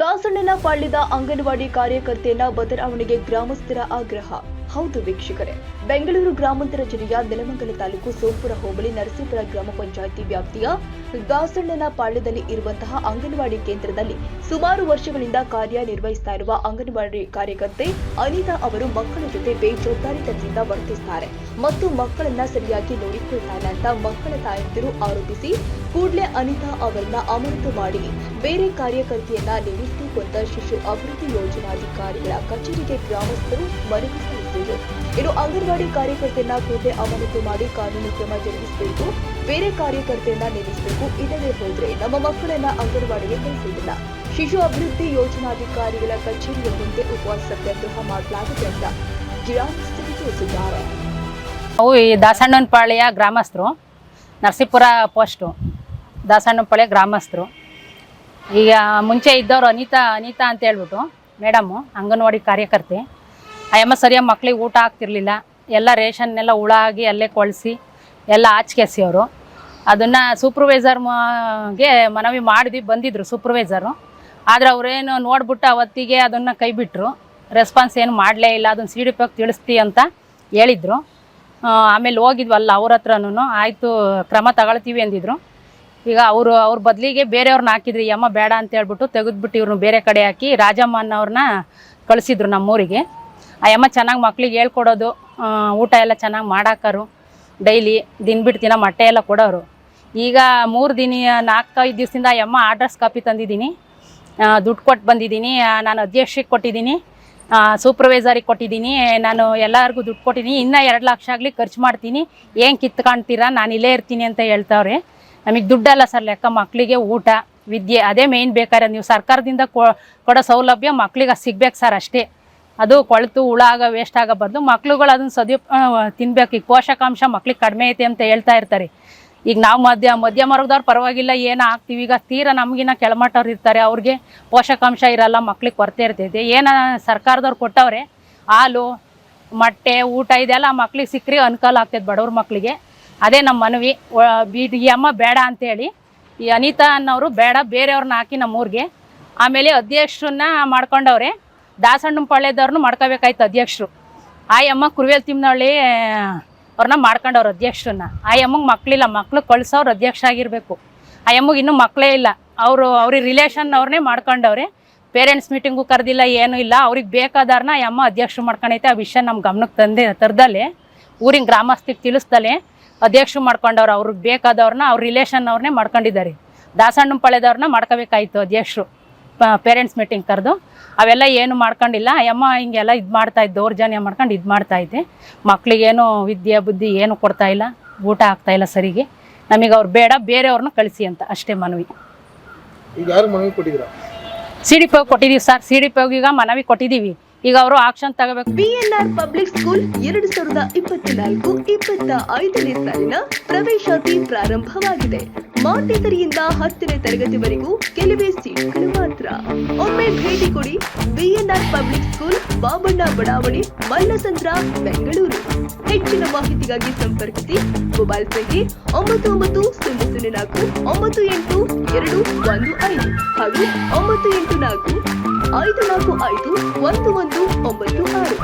ದಾಸಣ್ಣನ ಪಾಳ್ಯದ ಅಂಗನವಾಡಿ ಕಾರ್ಯಕರ್ತೆಯನ್ನ ಬದಲಾವಣೆಗೆ ಗ್ರಾಮಸ್ಥರ ಆಗ್ರಹ. ಹೌದು ವೀಕ್ಷಕರೇ, ಬೆಂಗಳೂರು ಗ್ರಾಮಾಂತರ ಜಿಲ್ಲೆಯ ನೆಲಮಂಗಲ ತಾಲೂಕು ಸೋಂಪುರ ಹೋಬಳಿ ನರಸೀಪುರ ಗ್ರಾಮ ಪಂಚಾಯಿತಿ ವ್ಯಾಪ್ತಿಯ ದಾಸಣ್ಣನ ಪಾಳ್ಯದಲ್ಲಿ ಇರುವಂತಹ ಅಂಗನವಾಡಿ ಕೇಂದ್ರದಲ್ಲಿ ಸುಮಾರು ವರ್ಷಗಳಿಂದ ಕಾರ್ಯನಿರ್ವಹಿಸ್ತಾ ಇರುವ ಅಂಗನವಾಡಿ ಕಾರ್ಯಕರ್ತೆ ಅನಿತಾ ಅವರು ಮಕ್ಕಳ ಜೊತೆ ಬೇಜವಾಬ್ದಾರಿತನದಿಂದ ವರ್ತಿಸುತ್ತಾರೆ ಮತ್ತು ಮಕ್ಕಳನ್ನ ಸರಿಯಾಗಿ ನೋಡಿಕೊಳ್ತಾ ಅಂತ ಮಕ್ಕಳ ತಾಯಂದಿರು ಆರೋಪಿಸಿ ಕೂಡಲೇ ಅನಿತಾ ಅವರನ್ನ ಅಮಾನತು ಮಾಡಿ ಬೇರೆ ಕಾರ್ಯಕರ್ತೆಯನ್ನ ಕೊಂದ ಶಿಶು ಅಭಿವೃದ್ಧಿ ಯೋಜನಾಧಿಕಾರಿಗಳ ಕಚೇರಿಗೆ ಗ್ರಾಮಸ್ಥರು ಮನವಿ ಸಲ್ಲಿಸಿದರು ಇನ್ನು ಅಂಗನವಾಡಿ ಕಾರ್ಯಕರ್ತೆಯನ್ನ ಕೂಡಲೇ ಅಮಾನತು ಮಾಡಿ ಕಾನೂನು ಕ್ರಮ ಜರುಗಿಸಬೇಕು. ಬೇರೆ ಕಾರ್ಯಕರ್ತೆಯನ್ನ ನೇಮಿಸಬೇಕು ಇದನ್ನೇ ಹೋದ್ರೆ ನಮ್ಮ ಮಕ್ಕಳನ್ನ ಅಂಗನವಾಡಿಗೆ ಕಳಿಸುವುದಿಲ್ಲ. ಶಿಶು ಅಭಿವೃದ್ಧಿ ಯೋಜನಾಧಿಕಾರಿಗಳ ಕಚೇರಿಯ ಮುಂದೆ ಉಪವಾಸ ಸತ್ಯಾಗ್ರಹ ಮಾಡಲಾಗಿದೆ ಅಂತ ಗ್ರಾಮಸ್ಥರು ತಿಳಿಸಿದ್ದಾರೆ. ಅವು ಈ ದಾಸಣ್ಣನಪಾಳ್ಯ ಗ್ರಾಮಸ್ಥರು. ನರಸೀಪುರ ಪೋಸ್ಟು ದಾಸಣ್ಣನಪಾಳ್ಯ ಗ್ರಾಮಸ್ಥರು. ಈಗ ಮುಂಚೆ ಇದ್ದವರು ಅನಿತಾ ಅನಿತಾ ಅಂತ ಹೇಳ್ಬಿಟ್ಟು ಮೇಡಮ್ಮು ಅಂಗನವಾಡಿ ಕಾರ್ಯಕರ್ತೆ. ಅಯ್ಯಮ್ಮ ಸರಿಯಾಗಿ ಮಕ್ಳಿಗೆ ಊಟ ಆಗ್ತಿರ್ಲಿಲ್ಲ ಎಲ್ಲ ರೇಷನ್ನೆಲ್ಲ ಹುಳ ಆಗಿ ಅಲ್ಲೇ ಕೊಳಿಸಿ ಎಲ್ಲ ಆಚೆಸಿ ಅವರು ಅದನ್ನು ಸೂಪರ್ವೈಸರ್ಗೆ ಮನವಿ ಮಾಡಿದ್ವಿ ಬಂದಿದ್ದರು ಸೂಪರ್ವೈಸರು ಆದರೆ ಅವರೇನು ನೋಡ್ಬಿಟ್ಟು ಅವತ್ತಿಗೆ ಅದನ್ನು ಕೈ ಬಿಟ್ಟರು ರೆಸ್ಪಾನ್ಸ್ ಏನು ಮಾಡಲೇ ಇಲ್ಲ, ಅದನ್ನು ಸಿ ಡಿ ಪಿ ಅಂತ ಹೇಳಿದರು. ಆಮೇಲೆ ಹೋಗಿದ್ವಲ್ಲ ಅವ್ರ ಹತ್ರನೂ ಆಯಿತು, ಕ್ರಮ ತಗೊಳ್ತೀವಿ ಅಂದಿದ್ರು. ಈಗ ಅವರು, ಅವ್ರ ಬದಲಿಗೆ ಬೇರೆಯವ್ರನ್ನ ಹಾಕಿದ್ರು, ಈ ಅಮ್ಮ ಬೇಡ ಅಂತ ಹೇಳ್ಬಿಟ್ಟು ತೆಗೆದ್ಬಿಟ್ಟು ಇವ್ರನ್ನ ಬೇರೆ ಕಡೆ ಹಾಕಿ ರಾಜಮ್ಮ ಅನ್ನೋರನ್ನ ಕಳಿಸಿದ್ರು ನಮ್ಮೂರಿಗೆ. ಆ ಅಮ್ಮ ಚೆನ್ನಾಗಿ ಮಕ್ಳಿಗೆ ಹೇಳ್ಕೊಡೋದು ಊಟ ಎಲ್ಲ ಚೆನ್ನಾಗಿ ಮಾಡಾಕರು. ಡೈಲಿ ದಿನ ಬಿಟ್ಟು ದಿನ ಮೊಟ್ಟೆ ಎಲ್ಲ ಕೊಡೋರು. ಈಗ ಮೂರು ದಿನ, ನಾಲ್ಕೈದು ದಿವಸದಿಂದ ಆ ಅಮ್ಮ ಕಾಪಿ ತಂದಿದ್ದೀನಿ. ದುಡ್ಡು ಕೊಟ್ಟು ಬಂದಿದ್ದೀನಿ ನಾನು ಅಧ್ಯಕ್ಷಕ್ಕೆ ಕೊಟ್ಟಿದ್ದೀನಿ ಸೂಪರ್ವೈಸರಿಗೆ ಕೊಟ್ಟಿದ್ದೀನಿ, ನಾನು ಎಲ್ಲರಿಗೂ ದುಡ್ಡು ಕೊಟ್ಟಿದ್ದೀನಿ, ಇನ್ನೂ ಎರಡು ಲಕ್ಷ ಆಗಲಿ ಖರ್ಚು ಮಾಡ್ತೀನಿ. ಏನು ಕಿತ್ಕೊಳ್ತೀರಾ ನಾನು ಇಲ್ಲೇ ಇರ್ತೀನಿ ಅಂತ ಹೇಳ್ತಾವ್ರೆ. ನಮಗೆ ದುಡ್ಡಲ್ಲ ಸರ್ ಲೆಕ್ಕ ಮಕ್ಕಳಿಗೆ ಊಟ, ವಿದ್ಯೆ, ಅದೇ ಮೇಯ್ನ್ ಬೇಕಾದ್ರೆ ನೀವು ಸರ್ಕಾರದಿಂದ ಕೊಡೋ ಸೌಲಭ್ಯ ಮಕ್ಳಿಗೆ ಸಿಗ್ಬೇಕು ಸರ್ ಅಷ್ಟೇ. ಅದು ಕೊಳೆತು, ಹುಳ ಆಗ ವೇಸ್ಟ್ ಆಗೋ ಬದಲು ಮಕ್ಳುಗಳು ಅದನ್ನ ಸದಿ ತಿನ್ಬೇಕು. ಈಗ ಪೋಷಕಾಂಶ ಮಕ್ಳಿಗೆ ಕಡಿಮೆ ಐತೆ ಅಂತ ಹೇಳ್ತಾ ಇರ್ತಾರೆ. ಈಗ ನಾವು ಮಧ್ಯ, ಮಧ್ಯಮ ವರ್ಗದವ್ರು ಪರವಾಗಿಲ್ಲ, ಏನು ಹಾಕ್ತೀವಿ ಈಗ ತೀರಾ ನಮಗಿನ ಕೆಳಮಟ್ಟವ್ರು ಇರ್ತಾರೆ. ಅವ್ರಿಗೆ ಪೋಷಕಾಂಶ ಇರಲ್ಲ, ಮಕ್ಳಿಗೆ ಕೊರತೆ ಇರ್ತೈತೆ. ಏನ ಸರ್ಕಾರದವ್ರು ಕೊಟ್ಟವ್ರೆ, ಹಾಲು, ಮೊಟ್ಟೆ, ಊಟ ಇದೆಲ್ಲ ಮಕ್ಳಿಗೆ ಸಿಕ್ಕರೆ, ಅನುಕೂಲ ಆಗ್ತೈತೆ ಬಡವ್ರ ಮಕ್ಕಳಿಗೆ ಅದೇ ನಮ್ಮ ಮನವಿ. ಈ ಅಮ್ಮ ಬೇಡ ಅಂತೇಳಿ. ಈ ಅನಿತಾ ಅನ್ನೋರು ಬೇಡ, ಬೇರೆಯವ್ರನ್ನ ಹಾಕಿ ನಮ್ಮೂರಿಗೆ ಆಮೇಲೆ ಅಧ್ಯಕ್ಷರನ್ನ ಮಾಡ್ಕೊಂಡವ್ರೆ. ದಾಸಣ್ಣ ಪಾಳ್ಯದವ್ರನ್ನೂ ಮಾಡ್ಕೋಬೇಕಾಯ್ತು ಅಧ್ಯಕ್ಷರು. ಆ ಅಮ್ಮ ಕುರುವೇಲ್ ತಿಮ್ಮನಹಳ್ಳಿ ಅವ್ರನ್ನ ಮಾಡ್ಕೊಂಡವ್ರು ಅಧ್ಯಕ್ಷರನ್ನ. ಆ ಅಮ್ಮಗೆ ಮಕ್ಕಳಿಲ್ಲ ಮಕ್ಳು ಕಳ್ಸೋರು ಅಧ್ಯಕ್ಷ ಆಗಿರಬೇಕು. ಆ ಅಮ್ಮಗೆ ಇನ್ನೂ ಮಕ್ಕಳೇ ಇಲ್ಲ. ಅವರು, ಅವ್ರಿಗೆ ರಿಲೇಷನ್ ಅವ್ರನ್ನೇ ಮಾಡ್ಕೊಂಡವ್ರೆ. ಪೇರೆಂಟ್ಸ್ ಮೀಟಿಂಗು ಕರೆದಿಲ್ಲ, ಏನೂ ಇಲ್ಲ. ಅವ್ರಿಗೆ ಬೇಕಾದಾರನ್ನ ಅಮ್ಮ ಅಧ್ಯಕ್ಷರು ಮಾಡ್ಕೊಂಡೈತೆ. ಆ ವಿಷಯ ನಮ್ಮ ಗಮನಕ್ಕೆ ತಂದೆ ತರದಲ್ಲೇ. ಊರಿನ ಗ್ರಾಮಸ್ಥಿಗೆ ತಿಳಿಸ್ದಲೆ ಅಧ್ಯಕ್ಷರು ಮಾಡ್ಕೊಂಡವ್ರು ಅವ್ರಿಗೆ ಬೇಕಾದವ್ರನ್ನ ಅವ್ರ ರಿಲೇಷನ್ ಅವ್ರನ್ನೇ ಮಾಡ್ಕೊಂಡಿದ್ದಾರೆ. ದಾಸಣ್ಣ ಪಳೆದವ್ರನ್ನ ಮಾಡ್ಕೋಬೇಕಾಯ್ತು ಅಧ್ಯಕ್ಷರು ಪೇರೆಂಟ್ಸ್ ಮೀಟಿಂಗ್ ಕರೆದು. ಅವೆಲ್ಲ ಏನು ಮಾಡ್ಕೊಂಡಿಲ್ಲ. ಯಮ್ಮ ಅಮ್ಮ ಹಿಂಗೆಲ್ಲ ಇದು ಮಾಡ್ತಾ ಇದ್ದು ದೌರ್ಜನ್ಯ ಮಾಡ್ಕೊಂಡು ಇದು ಮಾಡ್ತಾ ಇದ್ದೆ. ಮಕ್ಳಿಗೇನು ವಿದ್ಯೆ ಬುದ್ಧಿ ಏನು ಕೊಡ್ತಾ ಇಲ್ಲ. ಊಟ ಆಗ್ತಾ ಇಲ್ಲ ಸರಿಗೆ. ನಮಗೆ ಅವ್ರು ಬೇಡ ಬೇರೆಯವ್ರನ್ನ ಕಳಿಸಿ ಅಂತ. ಅಷ್ಟೇ ಮನವಿ. ಸಿ ಡಿ ಪಿ ಕೊಟ್ಟಿದ್ದೀವಿ ಸರ್. ಸಿ ಡಿ ಪಿ ಈಗ ಮನವಿ ಕೊಟ್ಟಿದ್ದೀವಿ. ಈಗ ಅವರು ಆಕ್ಷನ್ ತಗೋಬೇಕು. ಬಿಎನ್ಆರ್ ಪಬ್ಲಿಕ್ ಸ್ಕೂಲ್ ಎರಡು ಸಾವಿರದ ಇಪ್ಪತ್ನಾಲ್ಕು ಇಪ್ಪತ್ತ ಐದನೇ ಸಾಲಿನ ಪ್ರವೇಶಾತಿ ಪ್ರಾರಂಭವಾಗಿದೆ. ಮಾಂಟೇಸರಿಯಿಂದ ಹತ್ತನೇ ತರಗತಿವರೆಗೂ ಕೆಲವೇ ಸೀಟ್ಗಳು ಮಾತ್ರ. ಒಮ್ಮೆ ಭೇಟಿ ಕೊಡಿ ಬಿಎನ್ಆರ್ ಪಬ್ಲಿಕ್ ಸ್ಕೂಲ್ ಬಾಬಣ್ಣ ಬಡಾವಣೆ, ಮಲ್ಲಸಂದ್ರ, ಬೆಂಗಳೂರು. ಹೆಚ್ಚಿನ ಮಾಹಿತಿಗಾಗಿ ಸಂಪರ್ಕಿಸಿ. ಮೊಬೈಲ್ ಸಂಖ್ಯೆ ಒಂಬತ್ತು ಒಂಬತ್ತು ಸೊನ್ನೆ ಸೊನ್ನೆ ನಾಲ್ಕು, ಒಂಬತ್ತು ಎಂಟು ಎರಡು ಒಂದು ಐದು. ಹಾಗೂ ಒಂಬತ್ತು ಎಂಟು ನಾಲ್ಕು ಐದು ನಾಲ್ಕು ಐದು ಒಂದು ಒಂದು ಒಂಬತ್ತು